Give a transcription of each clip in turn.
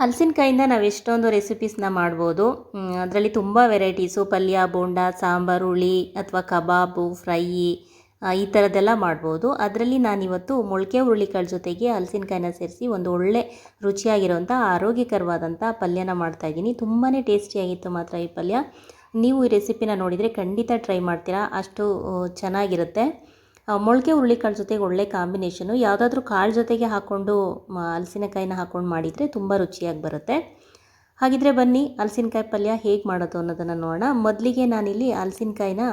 ಹಲಸಿನಕಾಯಿಂದ ನಾವು ಎಷ್ಟೊಂದು ರೆಸಿಪೀಸ್ನ ಮಾಡ್ಬೋದು. ಅದರಲ್ಲಿ ತುಂಬ ವೆರೈಟೀಸು ಪಲ್ಯ, ಬೋಂಡ, ಸಾಂಬಾರು, ಹುಳಿ ಅಥವಾ ಕಬಾಬು, ಫ್ರೈ ಈ ಥರದ್ದೆಲ್ಲ ಮಾಡ್ಬೋದು. ಅದರಲ್ಲಿ ನಾನಿವತ್ತು ಮೊಳಕೆ ಹುರುಳಿಕಾಳು ಜೊತೆಗೆ ಹಲಸಿನಕಾಯಿನ ಸೇರಿಸಿ ಒಂದು ಒಳ್ಳೆ ರುಚಿಯಾಗಿರೋಂಥ ಆರೋಗ್ಯಕರವಾದಂಥ ಪಲ್ಯನ ಮಾಡ್ತಾಯಿದ್ದೀನಿ ತುಂಬಾ ಟೇಸ್ಟಿಯಾಗಿತ್ತು ಮಾತ್ರ ಈ ಪಲ್ಯ. ನೀವು ಈ ರೆಸಿಪಿನ ನೋಡಿದರೆ ಖಂಡಿತ ಟ್ರೈ ಮಾಡ್ತೀರಾ. ಅಷ್ಟು ಚೆನ್ನಾಗಿರುತ್ತೆ. ಮೊಳಕೆ ಹುರುಳಿಕಾಳು ಜೊತೆಗೆ ಒಳ್ಳೆ ಕಾಂಬಿನೇಷನು ಯಾವುದಾದ್ರೂ ಕಾಳು ಜೊತೆಗೆ ಹಾಕ್ಕೊಂಡು ಹಲಸಿನಕಾಯಿನ ಹಾಕ್ಕೊಂಡು ಮಾಡಿದರೆ ತುಂಬ ರುಚಿಯಾಗಿ ಬರುತ್ತೆ. ಹಾಗಿದ್ರೆ ಬನ್ನಿ ಹಲಸಿನಕಾಯಿ ಪಲ್ಯ ಹೇಗೆ ಮಾಡೋದು ಅನ್ನೋದನ್ನು ನೋಡೋಣ. ಮೊದಲಿಗೆ ನಾನಿಲ್ಲಿ ಹಲಸಿನಕಾಯಿನ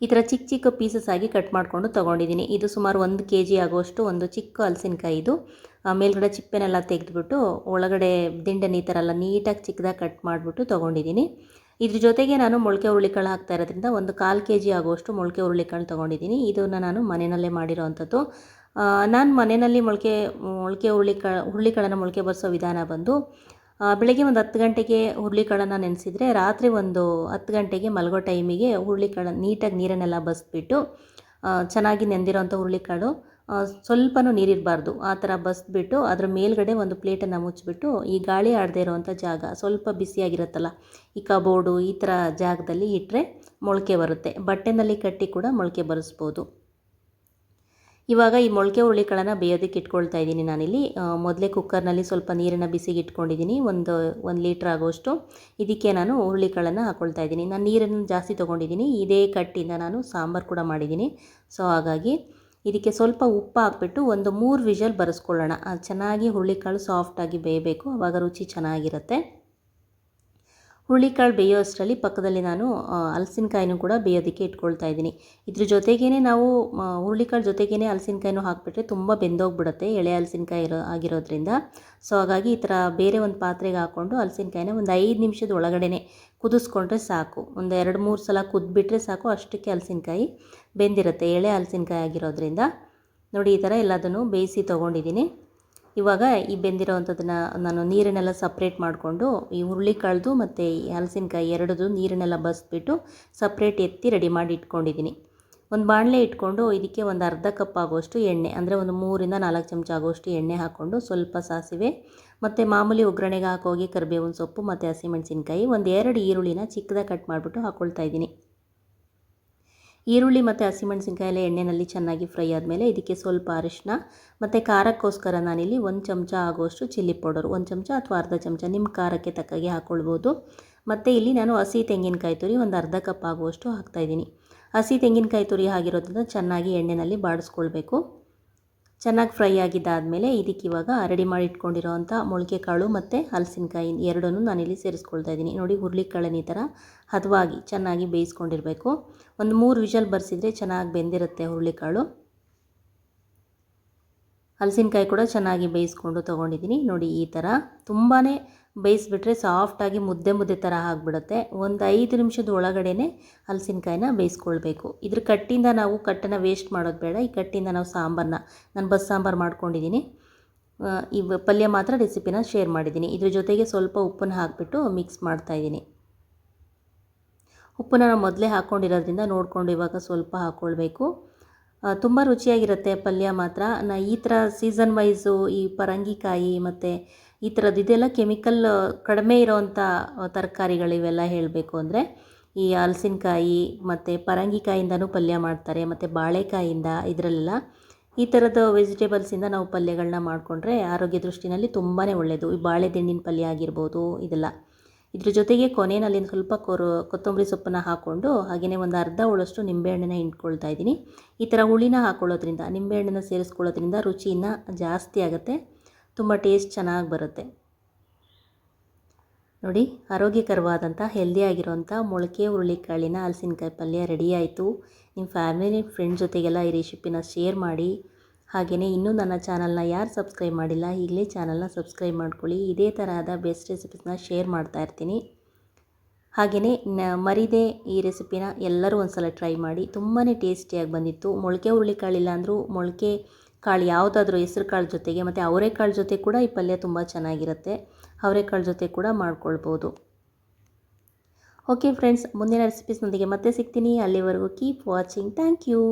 ಈ ಥರ ಚಿಕ್ಕ ಚಿಕ್ಕ ಪೀಸಸ್ ಆಗಿ ಕಟ್ ಮಾಡಿಕೊಂಡು ತೊಗೊಂಡಿದ್ದೀನಿ ಇದು ಸುಮಾರು ಒಂದು ಕೆ ಜಿ ಆಗುವಷ್ಟು ಒಂದು ಚಿಕ್ಕ ಹಲಸಿನಕಾಯಿ ಇದು. ಮೇಲ್ಗಡೆ ಚಿಪ್ಪೆನೆಲ್ಲ ತೆಗೆದುಬಿಟ್ಟು, ಒಳಗಡೆ ದಿಂಡನ್ನು ಈ ಥರ ಎಲ್ಲ ನೀಟಾಗಿ ಚಿಕ್ಕದಾಗಿ ಕಟ್ ಮಾಡಿಬಿಟ್ಟು ತೊಗೊಂಡಿದ್ದೀನಿ ಇದ್ರ ಜೊತೆಗೆ ನಾನು ಮೊಳಕೆ ಹುರುಳಿಕಾಳು ಹಾಕ್ತಾ ಇರೋದ್ರಿಂದ ಒಂದು ಕಾಲು ಕೆ ಜಿ ಆಗುವಷ್ಟು ಮೊಳಕೆ ಹುರುಳಿಕಾಳು ತೊಗೊಂಡಿದ್ದೀನಿ. ಇದನ್ನು ನಾನು ಮನೆಯಲ್ಲೇ ಮಾಡಿರೋವಂಥದ್ದು ನಾನು ಮನೆಯಲ್ಲಿ ಮೊಳಕೆ ಮೊಳಕೆ ಹುರುಳಿಕಾಳು, ಹುರುಳಿಕಾಳನ್ನು ಮೊಳಕೆ ಬರೆಸೋ ವಿಧಾನ ಬಂದು ಬೆಳಗ್ಗೆ ಒಂದು ಹತ್ತು ಗಂಟೆಗೆ ಹುರುಳಿಕಾಳನ್ನು ನೆನೆಸಿದರೆ ರಾತ್ರಿ ಒಂದು ಹತ್ತು ಗಂಟೆಗೆ ಮಲಗೋ ಟೈಮಿಗೆ ಹುರುಳಿಕಾಳು ನೀಟಾಗಿ ನೀರನ್ನೆಲ್ಲ ಬಸ್ಬಿಟ್ಟು ಚೆನ್ನಾಗಿ ನೆಂದಿರೋಂಥ ಹುರುಳಿಕಾಳು ಸ್ವಲ್ಪನೂ ನೀರಿರಬಾರ್ದು ಆ ಥರ ಬಸ್ದುಬಿಟ್ಟು ಅದ್ರ ಮೇಲ್ಗಡೆ ಒಂದು ಪ್ಲೇಟನ್ನು ಮುಚ್ಚಿಬಿಟ್ಟು ಈ ಗಾಳಿ ಆಡದೇ ಇರೋವಂಥ ಜಾಗ ಸ್ವಲ್ಪ ಬಿಸಿಯಾಗಿರುತ್ತಲ್ಲ ಈ ಕಬೋರ್ಡು ಈ ಥರ ಜಾಗದಲ್ಲಿ ಇಟ್ಟರೆ ಮೊಳಕೆ ಬರುತ್ತೆ. ಬಟ್ಟೆನಲ್ಲಿ ಕಟ್ಟಿ ಕೂಡ ಮೊಳಕೆ ಬರೆಸ್ಬೋದು. ಇವಾಗ ಈ ಮೊಳಕೆ ಹುರುಳಿಕಾಳನ್ನು ಬೇಯೋದಕ್ಕೆ ಇಟ್ಕೊಳ್ತಾ ಇದ್ದೀನಿ ನಾನಿಲ್ಲಿ. ಮೊದಲೇ ಕುಕ್ಕರ್ನಲ್ಲಿ ಸ್ವಲ್ಪ ನೀರನ್ನು ಬಿಸಿಗೆ ಇಟ್ಕೊಂಡಿದ್ದೀನಿ. ಒಂದು ಒಂದು ಲೀಟ್ರ್ ಆಗೋಷ್ಟು. ಇದಕ್ಕೆ ನಾನು ಹುರುಳಿಕಾಳನ್ನು ಹಾಕ್ಕೊಳ್ತಾ ಇದ್ದೀನಿ. ನಾನು ನೀರನ್ನು ಜಾಸ್ತಿ ತೊಗೊಂಡಿದ್ದೀನಿ. ಇದೇ ಕಟ್ಟಿಂದ ನಾನು ಸಾಂಬಾರು ಕೂಡ ಮಾಡಿದ್ದೀನಿ. ಸೊ ಹಾಗಾಗಿ ಇದಕ್ಕೆ ಸ್ವಲ್ಪ ಉಪ್ಪು ಹಾಕ್ಬಿಟ್ಟು ಒಂದು ಮೂರು ವಿಷಲ್ ಬರೆಸ್ಕೊಳ್ಳೋಣ. ಅದು ಚೆನ್ನಾಗಿ ಹುರುಳಿಕಾಳು ಸಾಫ್ಟಾಗಿ ಬೇಯಬೇಕು. ಆವಾಗ ರುಚಿ ಚೆನ್ನಾಗಿರುತ್ತೆ. ಹುರುಳಿಕಾಳು ಬೇಯೋ ಅಷ್ಟರಲ್ಲಿ ಪಕ್ಕದಲ್ಲಿ ನಾನು ಹಲಸಿನಕಾಯಿನೂ ಕೂಡ ಬೇಯೋದಕ್ಕೆ ಇಟ್ಕೊಳ್ತಾ ಇದ್ದೀನಿ. ಇದ್ರ ಜೊತೆಗೇ ನಾವು ಹುರುಳಿಕಾಳು ಜೊತೆಗೇ ಹಲಸಿನಕಾಯಿನೂ ಹಾಕಿಬಿಟ್ರೆ ತುಂಬ ಬೆಂದೋಗ್ಬಿಡುತ್ತೆ ಎಳೆ ಹಲಸಿನಕಾಯಿ ಇರೋ, ಆಗಿರೋದ್ರಿಂದ. ಸೊ, ಹಾಗಾಗಿ ಈ ಥರ ಬೇರೆ ಒಂದು ಪಾತ್ರೆಗೆ ಹಾಕ್ಕೊಂಡು ಹಲಸಿನಕಾಯಿನ ಒಂದು ಐದು ನಿಮಿಷದ ಒಳಗಡೆನೆ ಕುದಿಸ್ಕೊಂಡ್ರೆ ಸಾಕು. ಒಂದು ಎರಡು ಮೂರು ಸಲ ಕುದ್ಬಿಟ್ರೆ ಸಾಕು, ಅಷ್ಟಕ್ಕೆ ಹಲಸಿನಕಾಯಿ ಬೆಂದಿರುತ್ತೆ, ಎಳೆ ಹಲಸಿನಕಾಯಿ ಆಗಿರೋದ್ರಿಂದ. ನೋಡಿ, ಈ ಥರ ಎಲ್ಲದನ್ನು ಬೇಯಿಸಿ ತೊಗೊಂಡಿದ್ದೀನಿ. ಇವಾಗ ಈ ಬೆಂದಿರೋವಂಥದ್ದನ್ನು ನಾನು ನೀರನ್ನೆಲ್ಲ ಸಪ್ರೇಟ್ ಮಾಡಿಕೊಂಡು ಈ ಹುರುಳಿ ಕಳೆದು ಮತ್ತು ಈ ಹಲಸಿನಕಾಯಿ ಎರಡದು ನೀರನ್ನೆಲ್ಲ ಬಸ್ಬಿಟ್ಟು ಸಪ್ರೇಟ್ ಎತ್ತಿ ರೆಡಿ ಮಾಡಿ ಇಟ್ಕೊಂಡಿದ್ದೀನಿ ಒಂದು ಬಾಣಲೆ ಇಟ್ಕೊಂಡು ಇದಕ್ಕೆ ಒಂದು ಅರ್ಧ ಕಪ್ ಆಗುವಷ್ಟು ಎಣ್ಣೆ, ಅಂದರೆ ಒಂದು ಮೂರಿಂದ ನಾಲ್ಕು ಚಮಚ ಆಗುವಷ್ಟು ಎಣ್ಣೆ ಹಾಕ್ಕೊಂಡು ಸ್ವಲ್ಪ ಸಾಸಿವೆ, ಮತ್ತು ಮಾಮೂಲಿ ಒಗ್ಗರಣೆಗೆ ಹಾಕೋಗಿ ಕರಿಬೇವಿನ ಸೊಪ್ಪು, ಮತ್ತು ಹಸಿಮೆಣಸಿನ್ಕಾಯಿ, ಒಂದು ಎರಡು ಈರುಳ್ಳಿನ ಚಿಕ್ಕದಾಗಿ ಕಟ್ ಮಾಡಿಬಿಟ್ಟು ಹಾಕ್ಕೊಳ್ತಾ ಇದ್ದೀನಿ ಈರುಳ್ಳಿ ಮತ್ತು ಹಸಿಮೆಣಸಿನ್ಕಾಯಿ ಎಲ್ಲ ಎಣ್ಣೆಯಲ್ಲಿ ಚೆನ್ನಾಗಿ ಫ್ರೈ ಆದಮೇಲೆ ಇದಕ್ಕೆ ಸ್ವಲ್ಪ ಅರಿಶಿನ ಮತ್ತು ಖಾರಕ್ಕೋಸ್ಕರ ನಾನಿಲ್ಲಿ ಒಂದು ಚಮಚ ಆಗುವಷ್ಟು ಚಿಲ್ಲಿ ಪೌಡರ್, ಒಂದು ಚಮಚ ಅಥವಾ ಅರ್ಧ ಚಮಚ ನಿಮ್ಮ ಖಾರಕ್ಕೆ ತಕ್ಕಾಗೆ ಹಾಕ್ಕೊಳ್ಬೋದು ಮತ್ತು ಇಲ್ಲಿ ನಾನು ಹಸಿ ತೆಂಗಿನಕಾಯಿ ತುರಿ ಒಂದು ಅರ್ಧ ಕಪ್ ಆಗುವಷ್ಟು ಹಾಕ್ತಾಯಿದ್ದೀನಿ ಹಸಿ ತೆಂಗಿನಕಾಯಿ ತುರಿ ಆಗಿರೋದ್ರಿಂದ ಚೆನ್ನಾಗಿ ಎಣ್ಣೆಯಲ್ಲಿ ಬಾಡಿಸ್ಕೊಳ್ಬೇಕು. ಚೆನ್ನಾಗಿ ಫ್ರೈ ಆಗಿದ್ದಾದಮೇಲೆ ಇದಕ್ಕೆ ಇವಾಗ ರೆಡಿ ಮಾಡಿ ಇಟ್ಕೊಂಡಿರೋವಂಥ ಮೊಳಕೆ ಕಾಳು ಮತ್ತು ಹಲಸಿನಕಾಯಿ ಎರಡನ್ನೂ ನಾನಿಲ್ಲಿ ಸೇರಿಸ್ಕೊಳ್ತಾ ಇದ್ದೀನಿ. ನೋಡಿ, ಹುರುಳಿಕಾಳನ್ನ ಈ ಥರ ಹದವಾಗಿ ಚೆನ್ನಾಗಿ ಬೇಯಿಸ್ಕೊಂಡಿರಬೇಕು. ಒಂದು ಮೂರು ವಿಷಲ್ ಬರೆಸಿದ್ರೆ ಚೆನ್ನಾಗಿ ಬೆಂದಿರುತ್ತೆ ಹುರುಳಿಕಾಳು. ಹಲಸಿನಕಾಯಿ ಕೂಡ ಚೆನ್ನಾಗಿ ಬೇಯಿಸ್ಕೊಂಡು ತೊಗೊಂಡಿದ್ದೀನಿ. ನೋಡಿ ಈ ಥರ ತುಂಬಾ ಬೇಯಿಸ್ಬಿಟ್ರೆ ಸಾಫ್ಟಾಗಿ ಮುದ್ದೆ ಮುದ್ದೆ ಥರ ಆಗಿಬಿಡುತ್ತೆ. ಒಂದು ಐದು ನಿಮಿಷದ ಒಳಗಡೆನೆ ಹಲಸಿನಕಾಯಿನ ಬೇಯಿಸ್ಕೊಳ್ಬೇಕು. ಇದ್ರ ಕಟ್ಟಿಂದ ನಾವು ಕಟ್ಟನ್ನು ವೇಸ್ಟ್ ಮಾಡೋದು ಬೇಡ. ಈ ಕಟ್ಟಿಂದ ನಾವು ಸಾಂಬಾರನ್ನ ನಾನು ಬಸ್ ಸಾಂಬಾರು ಮಾಡ್ಕೊಂಡಿದ್ದೀನಿ ಈ ಪಲ್ಯ ಮಾತ್ರ ರೆಸಿಪಿನ ಶೇರ್ ಮಾಡಿದ್ದೀನಿ ಇದ್ರ ಜೊತೆಗೆ ಸ್ವಲ್ಪ ಉಪ್ಪನ್ನು ಹಾಕಿಬಿಟ್ಟು ಮಿಕ್ಸ್ ಮಾಡ್ತಾಯಿದ್ದೀನಿ ಉಪ್ಪನ್ನು ನಾವು ಮೊದಲೇ ಹಾಕ್ಕೊಂಡಿರೋದ್ರಿಂದ ನೋಡಿಕೊಂಡು ಇವಾಗ ಸ್ವಲ್ಪ ಹಾಕ್ಕೊಳ್ಬೇಕು ತುಂಬ ರುಚಿಯಾಗಿರುತ್ತೆ ಪಲ್ಯ ಮಾತ್ರ. ನಾ, ಈ ಥರ ಸೀಸನ್ ವೈಸು ಈ ಪರಂಗಿಕಾಯಿ ಮತ್ತು ಈ ಥರದ್ದು ಇದೆಲ್ಲ ಕೆಮಿಕಲ್ ಕಡಿಮೆ ಇರೋವಂಥ ತರಕಾರಿಗಳಿವೆಲ್ಲ ಹೇಳಬೇಕು ಅಂದರೆ, ಈ ಹಲಸಿನಕಾಯಿ ಮತ್ತು ಪರಂಗಿಕಾಯಿಂದನೂ ಪಲ್ಯ ಮಾಡ್ತಾರೆ, ಮತ್ತು ಬಾಳೆಕಾಯಿಂದ ಇದರಲ್ಲೆಲ್ಲ ಈ ಥರದ ವೆಜಿಟೇಬಲ್ಸಿಂದ ನಾವು ಪಲ್ಯಗಳನ್ನ ಮಾಡಿಕೊಂಡ್ರೆ ಆರೋಗ್ಯ ದೃಷ್ಟಿನಲ್ಲಿ ತುಂಬಾ ಒಳ್ಳೆಯದು ಈ ಬಾಳೆ ದಿಂಡಿನ ಪಲ್ಯ ಆಗಿರ್ಬೋದು, ಇದೆಲ್ಲ. ಇದ್ರ ಜೊತೆಗೆ ಕೊನೆಯಲ್ಲಿ ಸ್ವಲ್ಪ ಕೊರು, ಕೊತ್ತಂಬರಿ ಸೊಪ್ಪನ್ನು ಹಾಕ್ಕೊಂಡು ಹಾಗೆಯೇ ಒಂದು ಅರ್ಧ ಉಳಷ್ಟು ನಿಂಬೆಹಣ್ಣನ್ನ ಹಿಂಡ್ಕೊಳ್ತಾ ಇದ್ದೀನಿ. ಈ ಥರ ಹುಳಿನ ಹಾಕ್ಕೊಳ್ಳೋದ್ರಿಂದ ನಿಂಬೆಹಣ್ಣನ್ನು ಸೇರಿಸ್ಕೊಳ್ಳೋದ್ರಿಂದ ರುಚಿ ಜಾಸ್ತಿ ಆಗುತ್ತೆ, ತುಂಬ ಟೇಸ್ಟ್ ಚೆನ್ನಾಗಿ ಬರುತ್ತೆ. ನೋಡಿ ಆರೋಗ್ಯಕರವಾದಂಥ ಹೆಲ್ದಿಯಾಗಿರೋಂಥ ಮೊಳಕೆ, ಹುರುಳಿಕಾಳಿನ, ಹಲಸಿನಕಾಯಿ ಪಲ್ಯ ರೆಡಿ ಆಯಿತು. ನಿಮ್ಮ ಫ್ಯಾಮಿಲಿ ಫ್ರೆಂಡ್ ಜೊತೆಗೆಲ್ಲ ಈ ರೆಸಿಪಿನ ಶೇರ್ ಮಾಡಿ. ಹಾಗೆಯೇ ಇನ್ನೂ ನನ್ನ ಚಾನಲ್ನ ಯಾರು ಸಬ್ಸ್ಕ್ರೈಬ್ ಮಾಡಿಲ್ಲ ಈಗಲೇ ಚಾನಲ್ನ ಸಬ್ಸ್ಕ್ರೈಬ್ ಮಾಡ್ಕೊಳ್ಳಿ. ಇದೇ ತರಹದ ಬೆಸ್ಟ್ ರೆಸಿಪೀಸ್ನ ಶೇರ್ ಮಾಡ್ತಾ ಇರ್ತೀನಿ. ಹಾಗೆಯೇ ಮರಿದೆ ಈ ರೆಸಿಪಿನ ಎಲ್ಲರೂ ಒಂದ್ಸಲ ಟ್ರೈ ಮಾಡಿ. ತುಂಬಾ ಟೇಸ್ಟಿಯಾಗಿ ಬಂದಿತ್ತು. ಮೊಳಕೆ ಹುರುಳಿಕಾಳಿಲ್ಲ ಅಂದರೂ ಮೊಳಕೆ ಕಾಳು ಯಾವುದಾದ್ರೂ ಹೆಸ್ರು ಕಾಳು ಜೊತೆಗೆ ಮತ್ತು ಅವರೆಕಾಳು ಜೊತೆ ಕೂಡ ಈ ಪಲ್ಯ ತುಂಬ ಚೆನ್ನಾಗಿರುತ್ತೆ. ಅವರೆಕಾಳು ಜೊತೆ ಕೂಡ ಮಾಡ್ಕೊಳ್ಬೋದು. ಓಕೆ ಫ್ರೆಂಡ್ಸ್, ಮುಂದಿನ ರೆಸಿಪೀಸ್ನೊಂದಿಗೆ ಮತ್ತೆ ಸಿಗ್ತೀನಿ. ಅಲ್ಲಿವರೆಗೂ ಕೀಪ್ ವಾಚಿಂಗ್. Thank you.